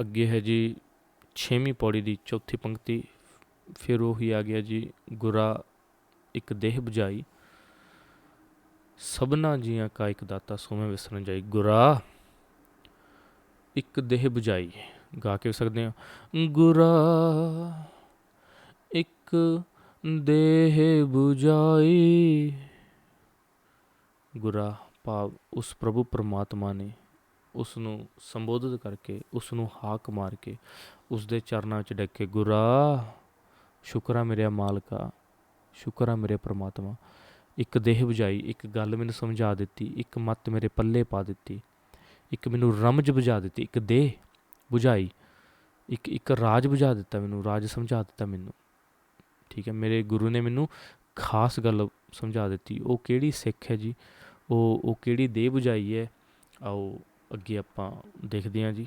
ਅੱਗੇ ਹੈ ਜੀ 6ਵੀਂ ਪੌੜੀ ਦੀ ਚੌਥੀ ਪੰਕਤੀ, ਫਿਰ ਉਹ ਹੀ ਆ ਗਿਆ ਜੀ, ਗੁਰਾ ਇੱਕ ਦੇਹ ਬੁਝਾਈ। ਸਭਨਾ ਜੀਆਂ ਕਾ ਇੱਕ ਦਾਤਾ ਸੋਵੇਂ ਵਿਸਰਨ ਜਾਈ। ਗੁਰਾ ਇੱਕ ਦੇਹ ਬੁਝਾਈ। ਗਾ ਕੇ ਸਕਦੇ ਹਾਂ। ਗੁਰਾ ਇੱਕ ਦੇਹ ਬੁਝਾਈ। ਗੁਰਾ ਭਾਵ ਉਸ ਪ੍ਰਭੂ ਪਰਮਾਤਮਾ ਨੇ ਉਸ ਨੂੰ ਸੰਬੋਧਿਤ ਕਰਕੇ ਉਸ ਨੂੰ ਹਾਕ ਮਾਰ ਕੇ ਉਸ ਦੇ ਚਰਨਾਂ 'ਚ ਡੱਕ ਕੇ, ਗੁਰਾ, ਸ਼ੁਕਰਾ ਮੇਰੇ ਮਾਲਕਾ, ਸ਼ੁਕਰਾ ਮੇਰੇ ਪ੍ਰਮਾਤਮਾ। ਇੱਕ ਦੇਹ ਬੁਝਾਈ, ਇੱਕ ਗੱਲ ਮੈਨੂੰ ਸਮਝਾ ਦਿੱਤੀ, ਇੱਕ ਮਤ ਮੇਰੇ ਪੱਲੇ ਪਾ ਦਿੱਤੀ, ਇੱਕ ਮੈਨੂੰ ਰਮਜ ਬੁਝਾ ਦਿੱਤੀ, ਇੱਕ ਦੇਹ ਬੁਝਾਈ, ਇੱਕ ਇੱਕ ਰਾਜ ਬੁਝਾ ਦਿੱਤਾ ਮੈਨੂੰ, ਰਾਜ ਸਮਝਾ ਦਿੱਤਾ ਮੈਨੂੰ। ਠੀਕ ਹੈ, ਮੇਰੇ ਗੁਰੂ ਨੇ ਮੈਨੂੰ ਖਾਸ ਗੱਲ ਸਮਝਾ ਦਿੱਤੀ, ਉਹ ਕਿਹੜੀ ਸਿੱਖ ਹੈ ਜੀ? ਉਹ ਉਹ ਕਿਹੜੀ ਦੇਹ ਬੁਝਾਈ ਹੈ? ਆਓ ਅੱਗੇ ਆਪਾਂ ਦੇਖਦੇ ਹਾਂ ਜੀ।